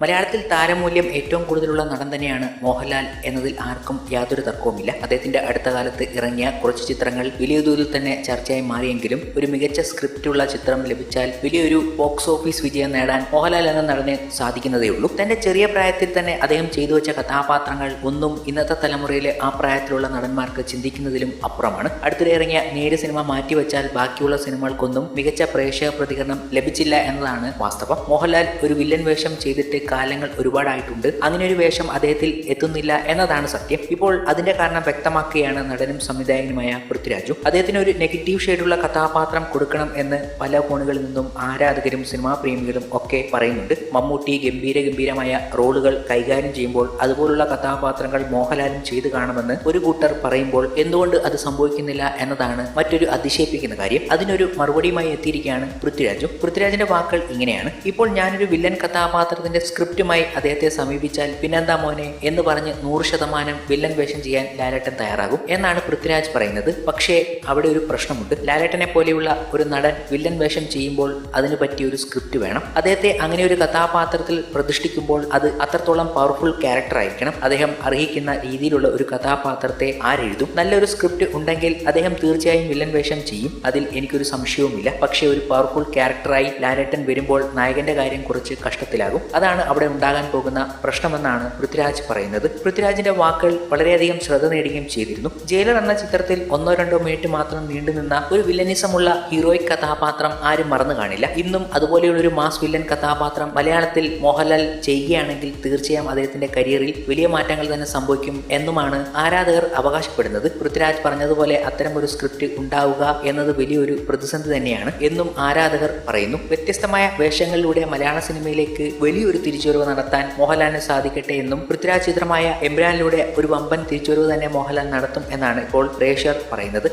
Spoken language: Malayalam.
മലയാളത്തിൽ താരമൂല്യം ഏറ്റവും കൂടുതലുള്ള നടൻ തന്നെയാണ് മോഹൻലാൽ എന്നതിൽ ആർക്കും യാതൊരു തർക്കവുമില്ല. അദ്ദേഹത്തിന്റെ അടുത്ത കാലത്ത് ഇറങ്ങിയ കുറച്ച് ചിത്രങ്ങൾ വലിയ തോതിൽ തന്നെ ചർച്ചയായി മാറിയെങ്കിലും ഒരു മികച്ച സ്ക്രിപ്റ്റുള്ള ചിത്രം ലഭിച്ചാൽ വലിയൊരു ബോക്സ് ഓഫീസ് വിജയം നേടാൻ മോഹൻലാൽ എന്ന നടനെ സാധിക്കുന്നതേ ഉള്ളൂ. തന്റെ ചെറിയ പ്രായത്തിൽ തന്നെ അദ്ദേഹം ചെയ്തു വെച്ച കഥാപാത്രങ്ങൾ ഒന്നും ഇന്നത്തെ തലമുറയിലെ ആ പ്രായത്തിലുള്ള നടന്മാർക്ക് ചിന്തിക്കുന്നതിലും അപ്പുറമാണ്. അടുത്തിടെ ഇറങ്ങിയ നേര് സിനിമ മാറ്റിവെച്ചാൽ ബാക്കിയുള്ള സിനിമകൾക്കൊന്നും മികച്ച പ്രേക്ഷക പ്രതികരണം ലഭിച്ചില്ല എന്നതാണ് വാസ്തവം. മോഹൻലാൽ ഒരു വില്ലൻ വേഷം ചെയ്തിട്ട് കാലങ്ങൾ ഒരുപാടായിട്ടുണ്ട്. അങ്ങനെ ഒരു വേഷം അദ്ദേഹത്തിൽ എത്തുന്നില്ല എന്നതാണ് സത്യം. ഇപ്പോൾ അതിന്റെ കാരണം വ്യക്തമാക്കുകയാണ് നടനും സംവിധായകനുമായ പൃഥ്വിരാജു. അദ്ദേഹത്തിന് ഒരു നെഗറ്റീവ് ഷെയ്ഡുള്ള കഥാപാത്രം കൊടുക്കണം എന്ന് പല കോണുകളിൽ നിന്നും ആരാധകരും സിനിമാ പ്രേമികളും ഒക്കെ പറയുന്നുണ്ട്. മമ്മൂട്ടി ഗംഭീര ഗംഭീരമായ റോളുകൾ കൈകാര്യം ചെയ്യുമ്പോൾ അതുപോലുള്ള കഥാപാത്രങ്ങൾ മോഹൻലാലും ചെയ്തു കാണുമെന്ന് ഒരു കൂട്ടർ പറയുമ്പോൾ എന്തുകൊണ്ട് അത് സംഭവിക്കുന്നില്ല എന്നതാണ് മറ്റൊരു അതിശയിപ്പിക്കുന്ന കാര്യം. അതിനൊരു മറുപടിയുമായി എത്തിയിരിക്കുകയാണ് പൃഥ്വിരാജു. പൃഥ്വിരാജിന്റെ വാക്കുകൾ ഇങ്ങനെയാണ്. ഇപ്പോൾ ഞാനൊരു വില്ലൻ കഥാപാത്രത്തിന്റെ സ്ക്രിപ്റ്റുമായി അദ്ദേഹത്തെ സമീപിച്ചാൽ പിന്നെന്താ മോനെ എന്ന് പറഞ്ഞ് നൂറ് ശതമാനം വില്ലൻ വേഷം ചെയ്യാൻ ലാലേട്ടൻ തയ്യാറാകും എന്നാണ് പൃഥ്വിരാജ് പറയുന്നത്. പക്ഷേ അവിടെ ഒരു പ്രശ്നമുണ്ട്. ലാലേട്ടനെ പോലെയുള്ള ഒരു നടൻ വില്ലൻ വേഷം ചെയ്യുമ്പോൾ അതിന് പറ്റിയ ഒരു സ്ക്രിപ്റ്റ് വേണം. അദ്ദേഹത്തെ അങ്ങനെ ഒരു കഥാപാത്രത്തിൽ പ്രതിഷ്ഠിക്കുമ്പോൾ അത് അത്രത്തോളം പവർഫുൾ ക്യാരക്ടർ ആയിരിക്കണം. അദ്ദേഹം അർഹിക്കുന്ന രീതിയിലുള്ള ഒരു കഥാപാത്രത്തെ ആരെഴുതും. നല്ലൊരു സ്ക്രിപ്റ്റ് ഉണ്ടെങ്കിൽ അദ്ദേഹം തീർച്ചയായും വില്ലൻ വേഷം ചെയ്യും. അതിൽ എനിക്കൊരു സംശയവുമില്ല. പക്ഷേ ഒരു പവർഫുൾ ക്യാരക്ടറായി ലാലേട്ടൻ വരുമ്പോൾ നായകന്റെ കാര്യം കുറച്ച് കഷ്ടത്തിലാകും. അതാണ് അവിടെ ഉണ്ടാകാൻ പോകുന്ന പ്രശ്നമെന്നാണ് പൃഥ്വിരാജ് പറയുന്നത്. പൃഥ്വിരാജിന്റെ വാക്കുകൾ വളരെയധികം ശ്രദ്ധ നേടുകയും ചെയ്തിരുന്നു. ജയിലർ എന്ന ചിത്രത്തിൽ ഒന്നോ രണ്ടോ മിനിറ്റ് മാത്രം നീണ്ടുനിന്ന ഒരു വില്ലനിസമുള്ള ഹീറോയിക് കഥാപാത്രം ആരും മറന്നു കാണില്ല. ഇന്നും അതുപോലെയുള്ള ഒരു മാസ് വില്ലൻ കഥാപാത്രം മലയാളത്തിൽ മോഹൻലാൽ ചെയ്യുകയാണെങ്കിൽ തീർച്ചയായും അദ്ദേഹത്തിന്റെ കരിയറിൽ വലിയ മാറ്റങ്ങൾ തന്നെ സംഭവിക്കും എന്നുമാണ് ആരാധകർ അവകാശപ്പെടുന്നത്. പൃഥ്വിരാജ് പറഞ്ഞതുപോലെ അത്തരം ഒരു സ്ക്രിപ്റ്റ് ഉണ്ടാവുക എന്നത് വലിയൊരു പ്രതിസന്ധി തന്നെയാണ് എന്നും ആരാധകർ പറയുന്നു. വ്യത്യസ്തമായ വേഷങ്ങളിലൂടെ മലയാള സിനിമയിലേക്ക് വലിയൊരു തിരിച്ചുവരവ് നടത്താൻ മോഹൻലാലിന് സാധിക്കട്ടെ എന്നും പൃഥ്വിരാജ് ചിത്രമായ എംബ്രാനിലൂടെ ഒരു വമ്പൻ തിരിച്ചുവരവ് തന്നെ മോഹൻലാൽ നടത്തും എന്നാണ് ഇപ്പോൾ പ്രേക്ഷകർ പറയുന്നത്.